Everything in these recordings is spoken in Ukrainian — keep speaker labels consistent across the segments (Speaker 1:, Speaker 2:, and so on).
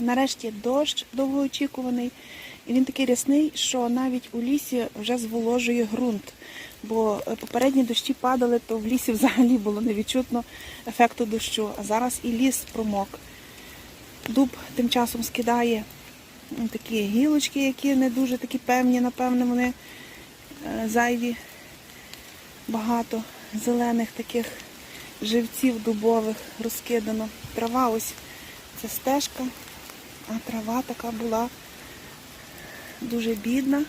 Speaker 1: Нарешті дощ довгоочікуваний. І він такий рясний, що навіть у лісі вже зволожує ґрунт. Бо е, попередні дощі падали, то в лісі взагалі було невідчутно ефекту дощу. А зараз і ліс промок. Дуб тим часом скидає такі гілочки, які не дуже такі певні, напевне, вони е, зайві. Багато зелених таких живців дубових розкидано. Трава ось це стежка, а трава така була дуже бідна.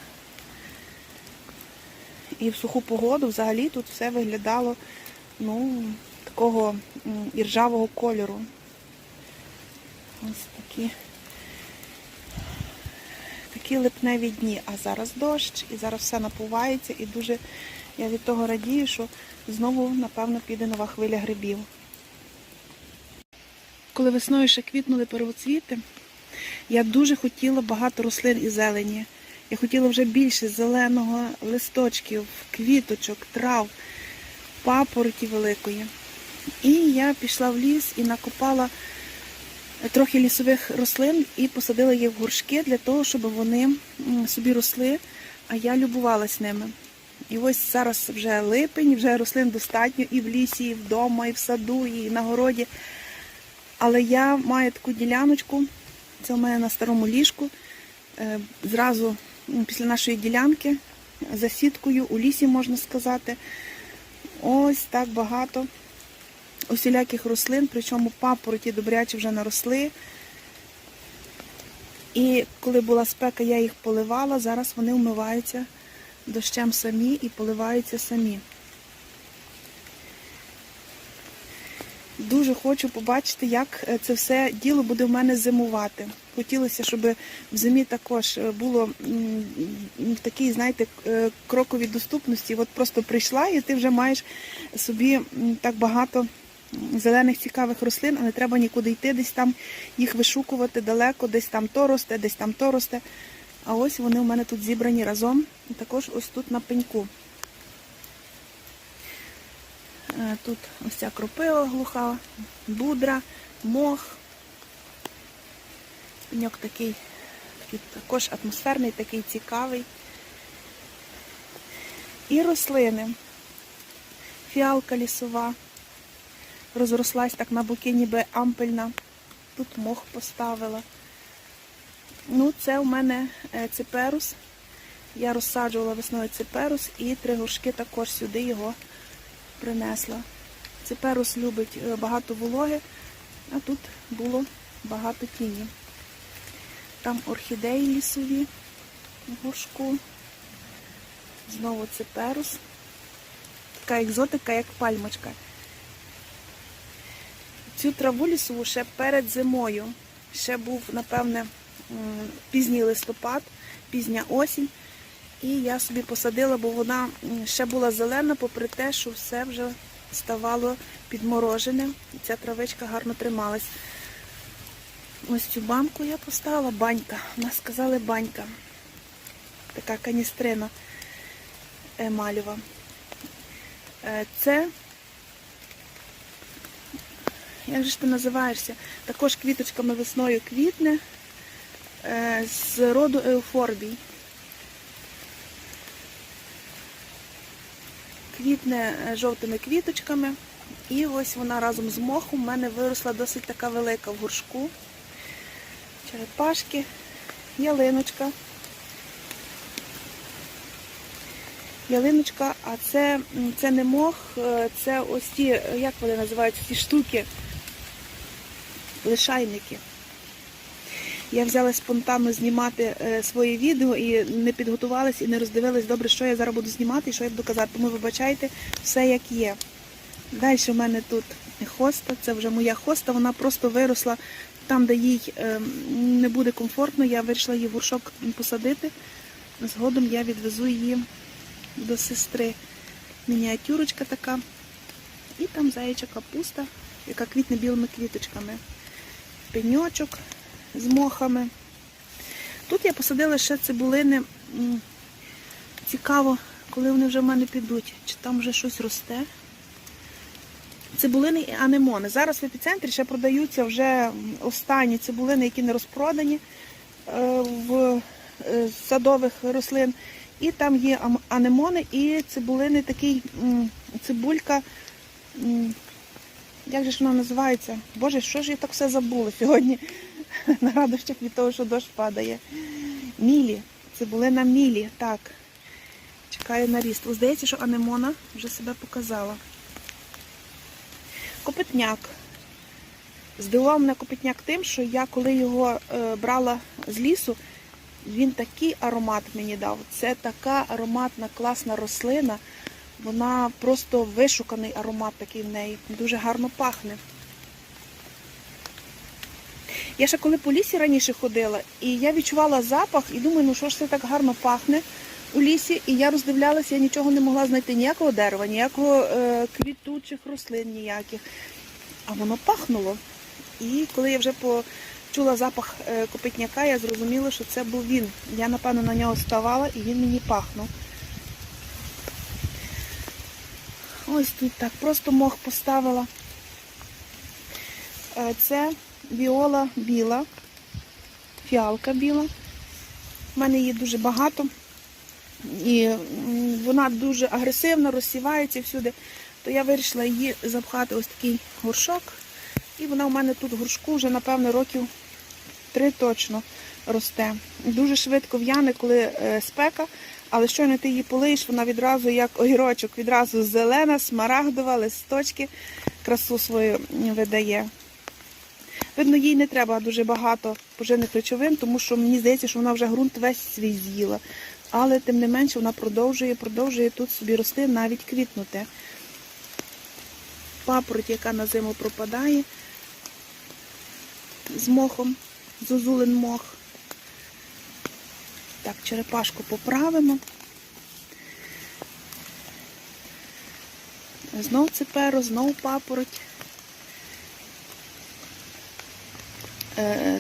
Speaker 1: І в суху погоду взагалі тут все виглядало ну, такого іржавого кольору. Ось такі, такі липневі дні. А зараз дощ, і зараз все напувається, і дуже я від того радію, що знову, напевно, піде нова хвиля грибів. Коли весною ще квітнули первоцвіти, я дуже хотіла багато рослин і зелені. Я хотіла вже більше зеленого листочків, квіточок, трав, папороті великої. І я пішла в ліс і накопала трохи лісових рослин і посадила їх в горшки для того, щоб вони собі росли, а я любувалась ними. І ось зараз вже липень, вже рослин достатньо і в лісі, і вдома, і в саду, і на городі. Але я маю таку діляночку, це у мене на старому ліжку. Е, Зразу після нашої ділянки за сіткою у лісі можна сказати. Ось так багато усіляких рослин, причому папороті добряче вже наросли. І коли була спека, я їх поливала, зараз вони вмиваються дощем самі і поливаються самі. Дуже хочу побачити, як е, це все діло буде в мене зимувати. Хотілося, щоб в зимі також е, було в такій, знаєте, е, кроковій доступності. От просто прийшла і ти вже маєш собі так багато зелених цікавих рослин, а не треба нікуди йти, десь там їх вишукувати далеко, десь там то росте, десь там то росте. А ось вони у мене тут зібрані разом, також ось тут на пеньку. Е, Тут ось ця кропива глуха, будра, мох. Пеньок такий, також атмосферний, такий цікавий. І рослини. Фіалка лісова. Розрослась так на боки, ніби ампельна. Тут мох поставила. Ну, це у мене е, циперус. Я розсаджувала весною циперус і три горшки також сюди його принесла. Циперус любить е, багато вологи, а тут було багато тіні. Там орхідеї лісові в горшку. Знову циперус. Така екзотика, як пальмочка. Цю траву лісову ще перед зимою. Ще був, напевне, пізній листопад, пізня осінь. І я собі посадила, бо вона ще була зелена, попри те, що все вже ставало підморожене. І ця травичка гарно трималась. Ось цю банку я поставила, банька. У нас сказали банька. Така каністрина емалєва. Е, Це, як же ж ти називаєшся? Також квіточками весною квітне е, з роду еуфорбій. Квітне е, жовтими квіточками. І ось вона разом з мохом в мене виросла досить така велика в горшку. Черепашки, ялиночка. Ялиночка, а це, це не мох, е, це ось ті, е, як вони називаються, ці штуки, лишайники. Я взяла спонтанно знімати е, своє відео і не підготувалась і не роздивилась добре, що я зараз буду знімати і що я буду казати. Тому вибачайте все як є. Далі в мене тут хоста, це вже моя хоста, вона просто виросла там, де їй е, не буде комфортно. Я вирішила її в горшок посадити. Згодом я відвезу її до сестри. Мініатюрочка така. І там заяча капуста, яка квітне білими квіточками. Пеньочок з мохами. Тут я посадила ще цибулини. Цікаво, коли вони вже в мене підуть, чи там вже щось росте. цибулини і анемони. Зараз в епіцентрі ще продаються вже останні цибулини, які не розпродані е, в е, садових рослин. І там є анемони і цибулини, такий цибулька. Як же ж вона називається? Боже, що ж я так все забула сьогодні на радощах від того, що дощ падає. Мілі. Цибулина мілі, так. Чекаю на ріст. О, Здається, що анемона вже себе показала. Копитняк. Здивував мене копитняк тим, що я коли його е, брала з лісу, він такий аромат мені дав. Це така ароматна, класна рослина. Вона просто вишуканий аромат такий в неї. Дуже гарно пахне. Я ще коли по лісі раніше ходила, і я відчувала запах, і думаю, ну що ж це так гарно пахне у лісі. І я роздивлялася, я нічого не могла знайти ніякого дерева, ніякого е, квітучих рослин ніяких. А воно пахнуло. І коли я вже почула запах е, копитняка, я зрозуміла, що це був він. Я, напевно, на нього ставала і він мені пахнув. Ось тут так, просто мох поставила. Е, Це віола біла, фіалка біла. У мене її дуже багато. І вона дуже агресивна, розсівається всюди. То я вирішила її запхати ось такий горшок. І вона у мене тут в горшку вже, напевно, років три точно росте. Дуже швидко в'яне, коли е, спека, але щойно ти її полиєш, вона відразу як огірочок, відразу зелена, смарагдова, листочки, красу свою видає. Видно, їй не треба дуже багато поживних речовин, тому що мені здається, що вона вже ґрунт весь свій з'їла. Але тим не менше вона продовжує, продовжує тут собі рости, навіть квітнути. Папороть, яка на зиму пропадає з мохом, зозулин мох. Так, черепашку поправимо. Знов цеперо, знов папороть.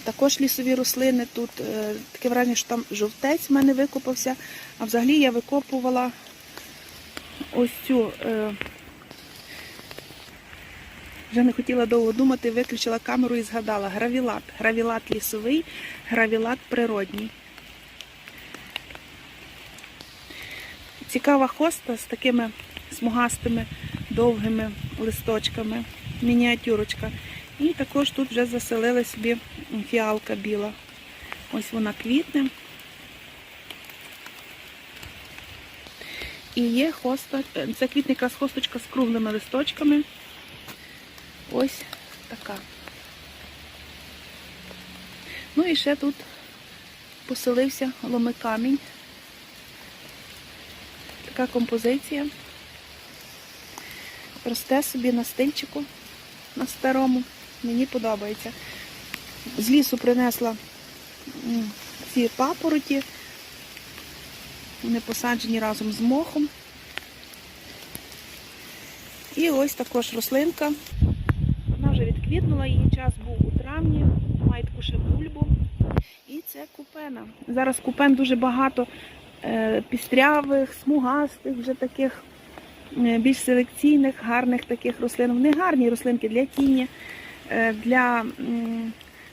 Speaker 1: Також лісові рослини тут е, таке враження, що там жовтець в мене викопався. А взагалі я викопувала ось цю. е, Вже не хотіла довго думати, виключила камеру і згадала. Гравілат. Гравілат лісовий, гравілат природній. Цікава хоста з такими смугастими довгими листочками. Мініатюрочка. І також тут вже заселила собі фіалка біла. Ось вона квітне. І є хоста, е, це квітне якраз хосточка з круглими листочками. Ось така. Ну і ще тут поселився ломикамінь. Така композиція. Росте собі на стильчику, на старому. Мені подобається. З лісу принесла ці папороті. Вони посаджені разом з мохом. І ось також рослинка. Вона вже відквітнула, її час був у травні, має таку ще бульбу. І це купена. Зараз купен дуже багато е, пістрявих, смугастих, вже таких е, більш селекційних, гарних таких рослин. Вони гарні рослинки для тіні, для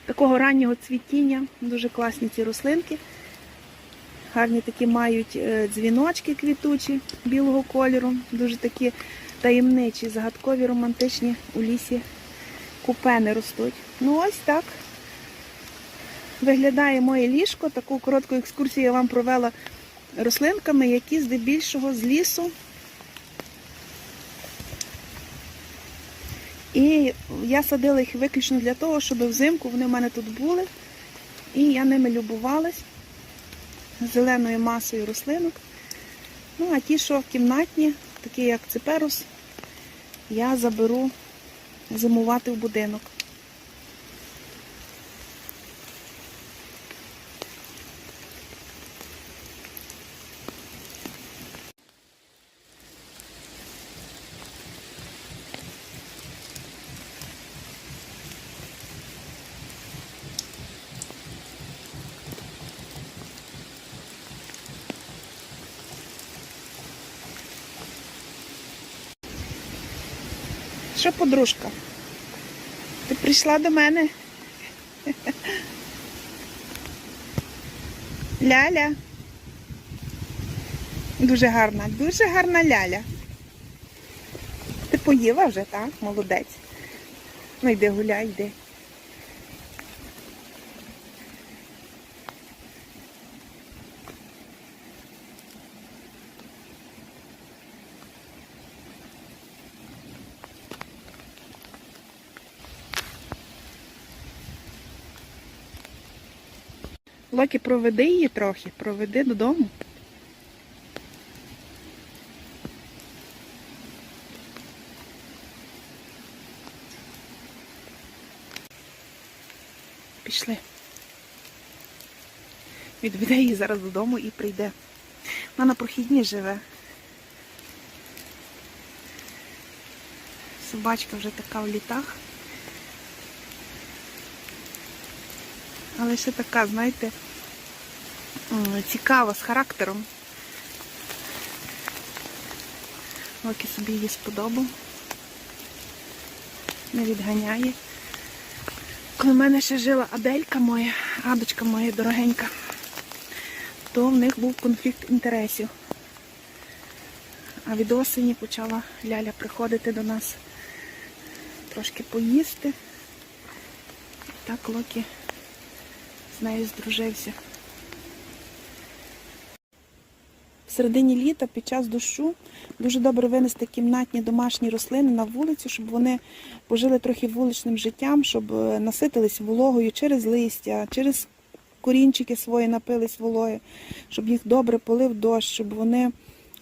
Speaker 1: такого раннього цвітіння. Дуже класні ці рослинки. Гарні такі мають е, дзвіночки квітучі білого кольору, дуже такі таємничі, загадкові, романтичні у лісі купени ростуть. Ну ось так виглядає моє ліжко. Таку коротку екскурсію я вам провела рослинками, які здебільшого з лісу. І я садила їх виключно для того, щоб взимку вони в мене тут були. І я ними любувалась зеленою масою рослинок. Ну, а ті, що кімнатні, такі як циперус, я заберу зимувати в будинок. Подружка? Ти прийшла до мене? Ляля. Дуже гарна, дуже гарна ляля. Ти поїла вже, так? Молодець. Ну йди гуляй, йди. Локі, проведи її трохи, проведи додому. Пішли. Відведе її зараз додому і прийде. Вона на прохідні живе. Собачка вже така в літах. Але ще така, знаєте, цікава з характером. Локі собі її сподобав. Не відганяє. Коли в мене ще жила Аделька моя, Адочка моя дорогенька, то в них був конфлікт інтересів. А від осені почала Ляля приходити до нас трошки поїсти. І так Локі з нею здружився. В середині літа під час дощу дуже добре винести кімнатні домашні рослини на вулицю, щоб вони пожили трохи вуличним життям, щоб е, наситились вологою через листя, через корінчики свої напились вологи, щоб їх добре полив дощ, щоб вони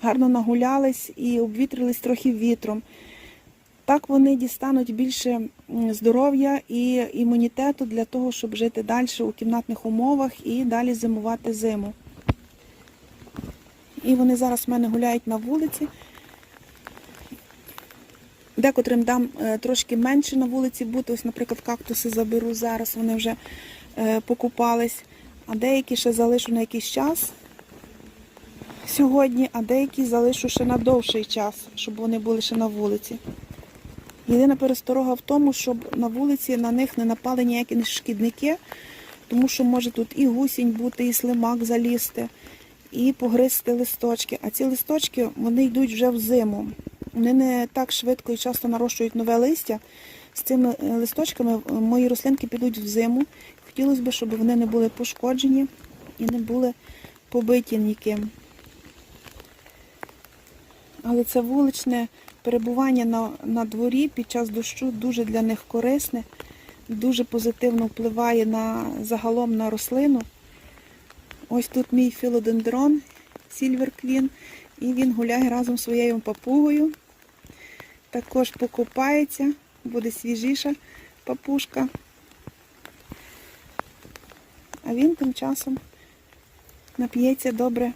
Speaker 1: гарно нагулялись і обвітрились трохи вітром. Так вони дістануть більше здоров'я і імунітету для того, щоб жити далі у кімнатних умовах і далі зимувати зиму. І вони зараз в мене гуляють на вулиці. Декотрим дам е, трошки менше на вулиці бути. Ось, наприклад, кактуси заберу зараз, вони вже е, покупались. А деякі ще залишу на якийсь час сьогодні, а деякі залишу ще на довший час, щоб вони були ще на вулиці. Єдина пересторога в тому, щоб на вулиці на них не напали ніякі шкідники, тому що може тут і гусінь бути, і слимак залізти, і погризти листочки. А ці листочки вони йдуть вже в зиму. Вони не так швидко і часто нарощують нове листя. З цими е, листочками е, мої рослинки підуть в зиму. Хотілося б, щоб вони не були пошкоджені і не були побиті ніким. Але це вуличне перебування на, на дворі під час дощу дуже для них корисне, дуже позитивно впливає на загалом на рослину. Ось тут мій філодендрон Silver Queen, і він гуляє разом зі своєю папугою. Також покупається, буде свіжіша папушка. А він тим часом нап'ється добре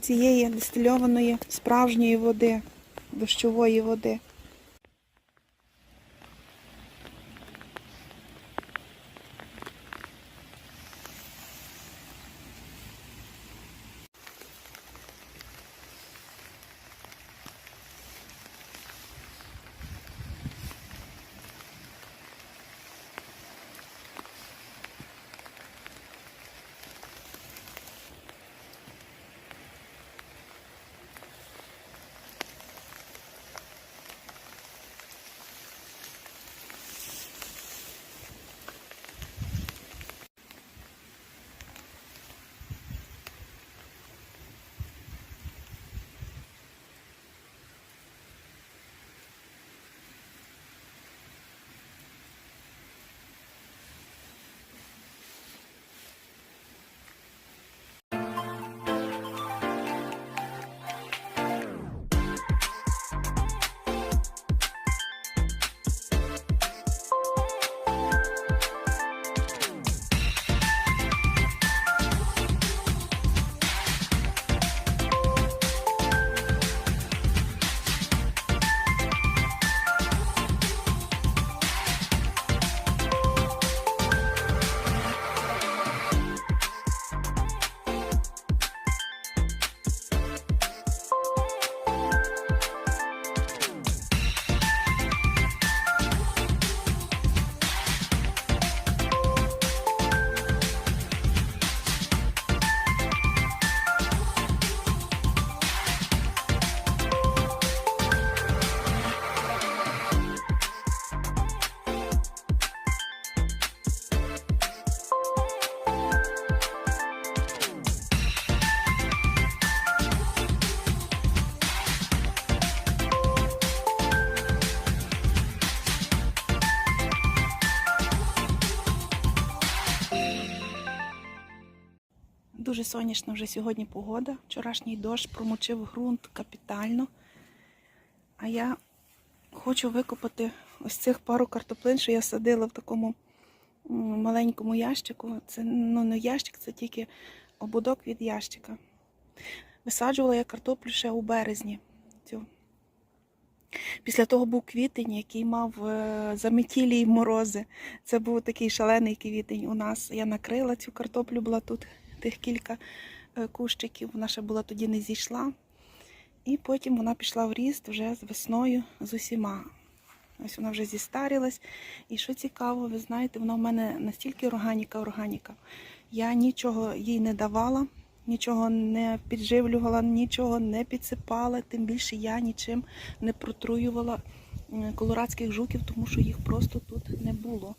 Speaker 1: цієї дистильованої справжньої води, дощової води. Дуже сонячна вже сьогодні погода. Вчорашній дощ промочив ґрунт капітально. А я хочу викопати ось цих пару картоплин, що я садила в такому маленькому ящику. Це ну, не ящик, це тільки ободок від ящика. Висаджувала я картоплю ще у березні. Після того був квітень, який мав е, заметілі й морози. Це був такий шалений квітень у нас. Я накрила цю картоплю, була тут тих кілька е, кущиків. Вона ще була тоді не зійшла. І потім вона пішла в ріст вже з весною з усіма. Ось вона вже зістарілась. І що цікаво, ви знаєте, вона в мене настільки органіка, органіка. Я нічого їй не давала, нічого не підживлювала, нічого не підсипала, тим більше я нічим не протруювала колорадських жуків, тому що їх просто тут не було.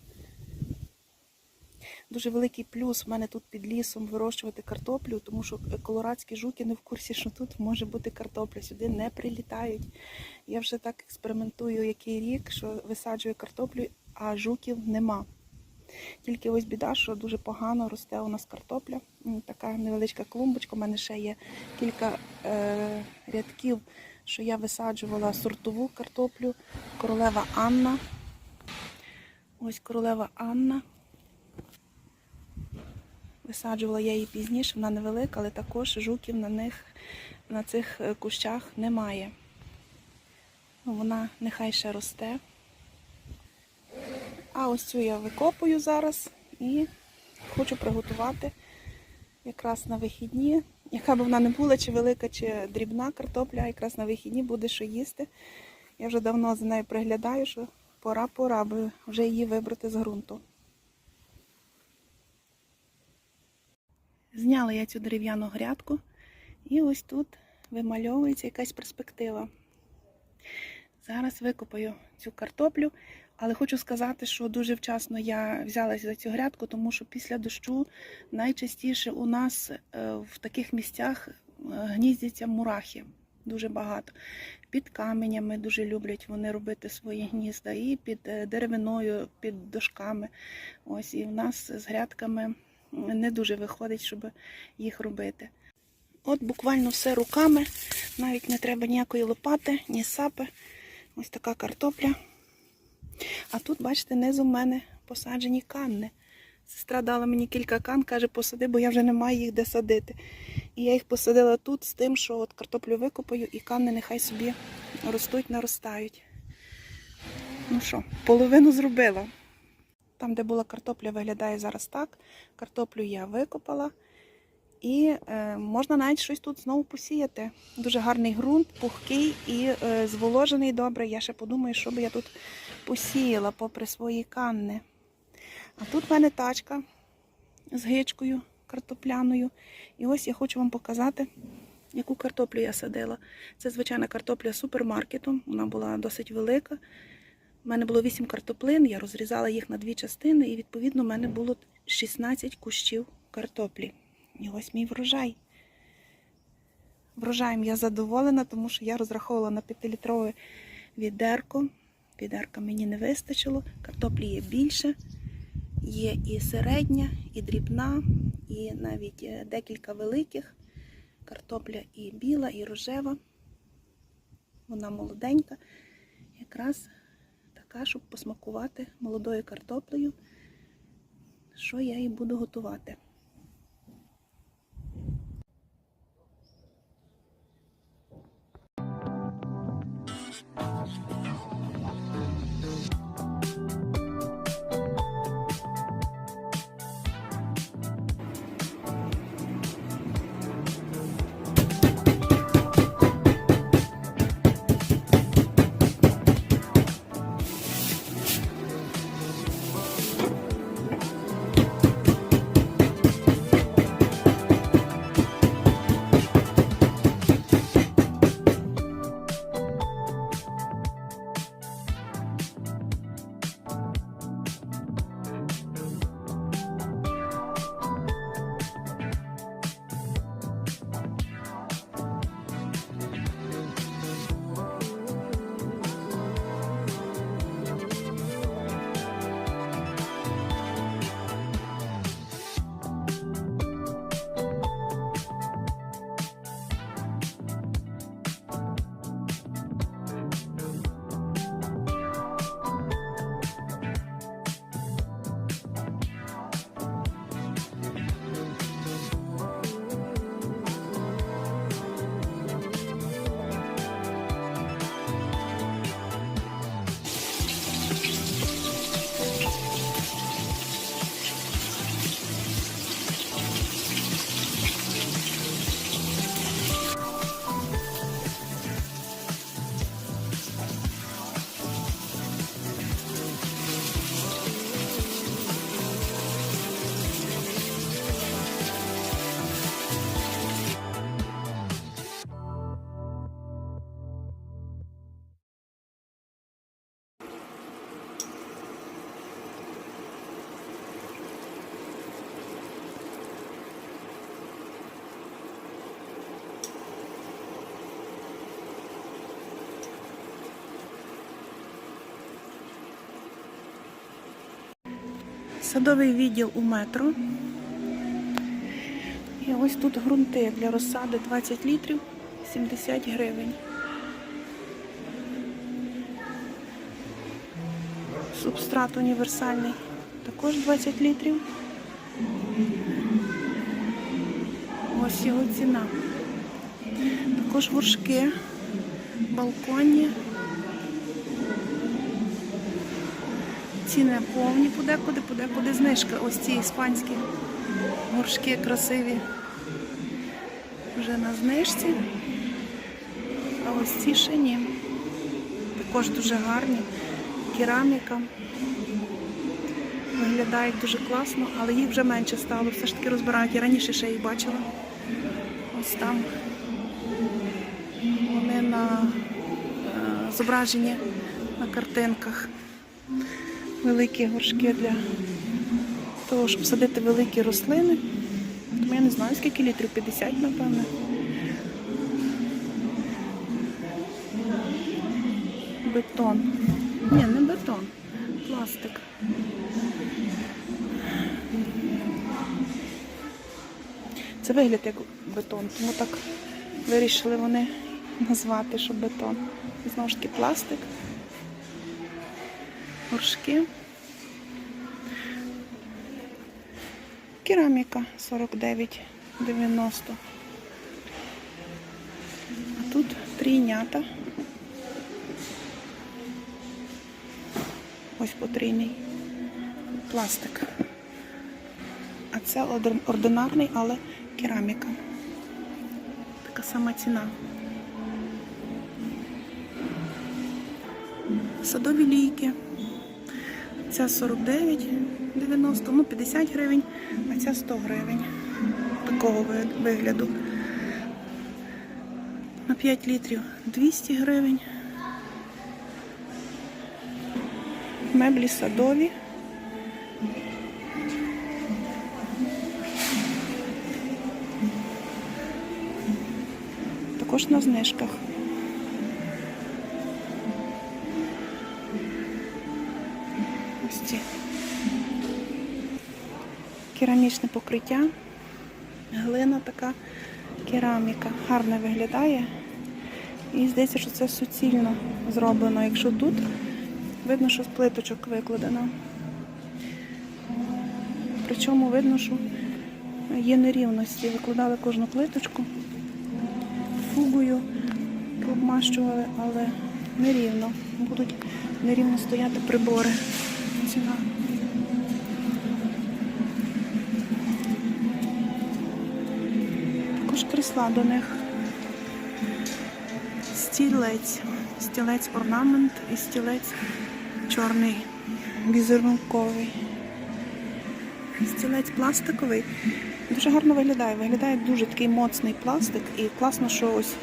Speaker 1: Дуже великий плюс в мене тут під лісом вирощувати картоплю, тому що колорадські жуки не в курсі, що тут може бути картопля. Сюди не прилітають. Я вже так експериментую який рік, що висаджую картоплю, а жуків нема. Тільки ось біда, що дуже погано росте у нас картопля. Така невеличка клумбочка. У мене ще є кілька е, рядків, що я висаджувала сортову картоплю. Королева Анна. Ось королева Анна. Висаджувала я її пізніше, вона невелика, але також жуків на них, на цих е, кущах немає. Ну, вона нехай ще росте. А ось цю я викопую зараз і хочу приготувати якраз на вихідні. Яка б вона не була, чи велика, чи дрібна картопля, якраз на вихідні буде що їсти. Я вже давно за нею приглядаю, що пора-пора би вже її вибрати з ґрунту. Зняла я цю дерев'яну грядку, і ось тут вимальовується якась перспектива. Зараз викопаю цю картоплю, але хочу сказати, що дуже вчасно я взялась за цю грядку, тому що після дощу найчастіше у нас е, в таких місцях е, гніздяться мурахи. Дуже багато. Під каменями дуже люблять вони робити свої гнізда, і під е, деревиною, під дошками. Ось і в нас з грядками не дуже виходить, щоб їх робити. От буквально все руками, навіть не треба ніякої лопати, ні сапи. Ось така картопля. А тут, бачите, низу в мене посаджені канни. Сестра дала мені кілька кан, каже, посади, бо я вже не маю їх де садити. І я їх посадила тут з тим, що от картоплю викопаю і канни нехай собі ростуть, наростають. Ну що, половину зробила. Там, де була картопля, виглядає зараз так. Картоплю я викопала. І е, можна навіть щось тут знову посіяти. Дуже гарний ґрунт, пухкий і е, зволожений добре. Я ще подумаю, що би я тут посіяла попри свої канни. А тут в мене тачка з гичкою картопляною. І ось я хочу вам показати, яку картоплю я садила. Це звичайна картопля супермаркету. Вона була досить велика. У мене було 8 картоплин, я розрізала їх на дві частини, і відповідно в мене було 16 кущів картоплі. І ось мій врожай. Врожаєм я задоволена, тому що я розраховувала на 5-літрове відерко. Відерка мені не вистачило. Картоплі є більше. Є і середня, і дрібна, і навіть е, декілька великих. Картопля і біла, і рожева. Вона молоденька. Якраз щоб посмакувати молодою картоплею, що я і буду готувати. Садовий відділ у метро. І ось тут ґрунти для розсади 20 літрів 70 гривень. Субстрат універсальний також 20 літрів. Ось його ціна. Також горшки, балконні. Ціни повні подекуди, подекуди знижка. Ось ці іспанські горшки красиві. Вже на знижці. А ось ці ще ні. Також дуже гарні. Кераміка. Виглядають дуже класно, але їх вже менше стало. Все ж таки розбирають. Я раніше ще їх бачила. Ось там вони на е, зображені на картинках. Великі горшки для того, щоб садити великі рослини. Тому я не знаю, скільки літрів, 50, напевно. Бетон. Ні, не бетон, пластик. Це вигляд як бетон, тому так вирішили вони назвати, що бетон. Знову ж таки пластик, горшки. Кераміка 49,90. А тут трійнята. Ось потрійний пластик. А це ординарний, але кераміка. Така сама ціна. Садові лійки. Ця 49,90, ну 50 гривень, а ця 100 гривень. Такого вигляду. На 5 літрів 200 гривень. Меблі садові. Також на знижках. Керамічне покриття. Глина така кераміка. Гарно виглядає. І здається, що це суцільно зроблено. Якщо тут видно, що з плиточок викладено. Причому видно, що є нерівності. Викладали кожну плиточку фугою, обмащували, але нерівно. Будуть нерівно стояти прибори. Ціна. Також до них. Стілець. Стілець орнамент і стілець чорний, візерунковий. Стілець пластиковий. Дуже гарно виглядає. Виглядає дуже такий моцний пластик і класно, що ось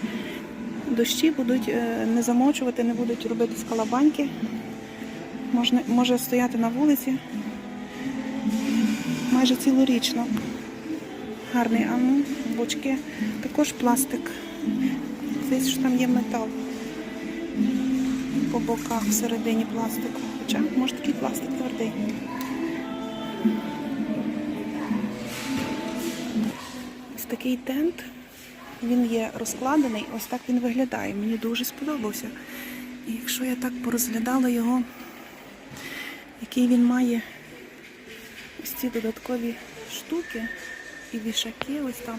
Speaker 1: дощі будуть е, не замочувати, не будуть робити скалабаньки. Можна, може стояти на вулиці майже цілорічно. Гарний, а ну, бочки. Також пластик. Здається, що там є метал по боках всередині пластику. Хоча, може такий пластик твердий. Ось такий тент. Він є розкладений, ось так він виглядає. Мені дуже сподобався. І якщо я так порозглядала його, який він має ось ці додаткові штуки і вішаки ось там,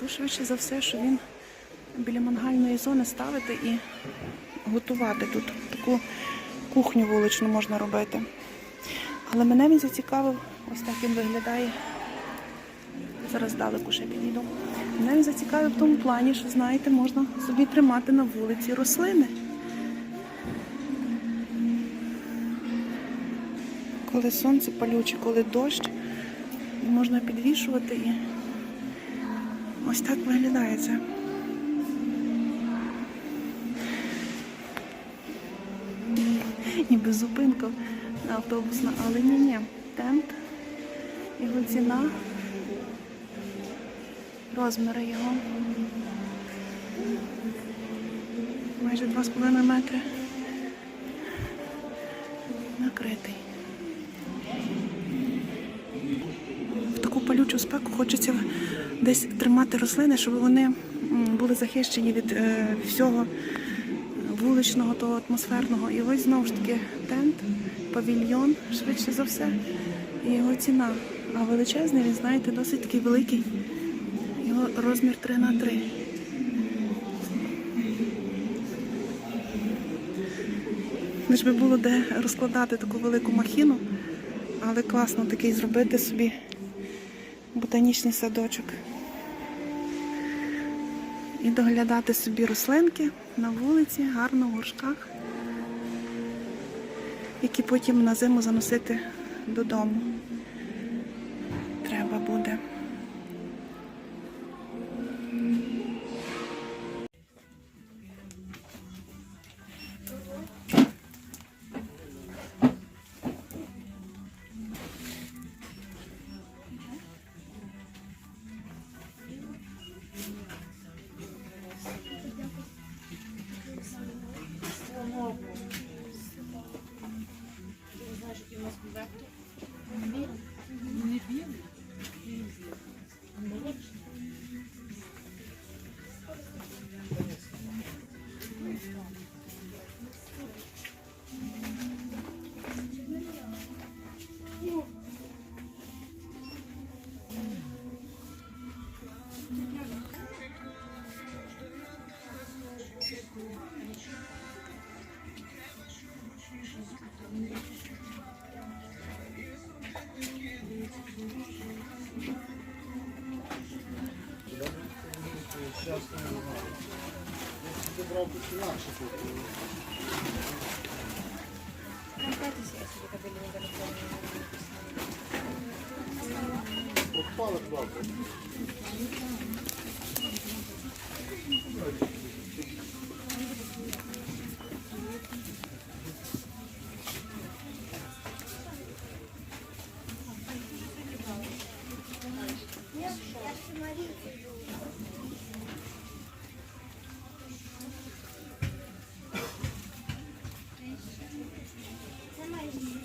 Speaker 1: то швидше за все, що він біля мангальної зони ставити і готувати тут. Таку кухню вуличну можна робити. Але мене він зацікавив, ось так він виглядає. Зараз далеко ще підійду. Мене він зацікавив в тому плані, що, знаєте, можна собі тримати на вулиці рослини. Коли сонце палюче, коли дощ, можна підвішувати і ось так виглядає це. Ніби зупинка автобусна, але ні-ні. Тент, його ціна, розміри його. Майже 2,5 метри. Накритий. Спеку хочеться десь тримати рослини, щоб вони були захищені від е, всього вуличного, того атмосферного. І ось знову ж таки тент, павільйон, швидше за все. І його ціна. А величезний, він, знаєте, досить такий великий. Його розмір 3 на 3. Лиш би було де розкладати таку велику махіну, але класно такий зробити собі ботанічний садочок. І доглядати собі рослинки на вулиці, гарно в горшках, які потім на зиму заносити додому. Треба буде. Попала бабка.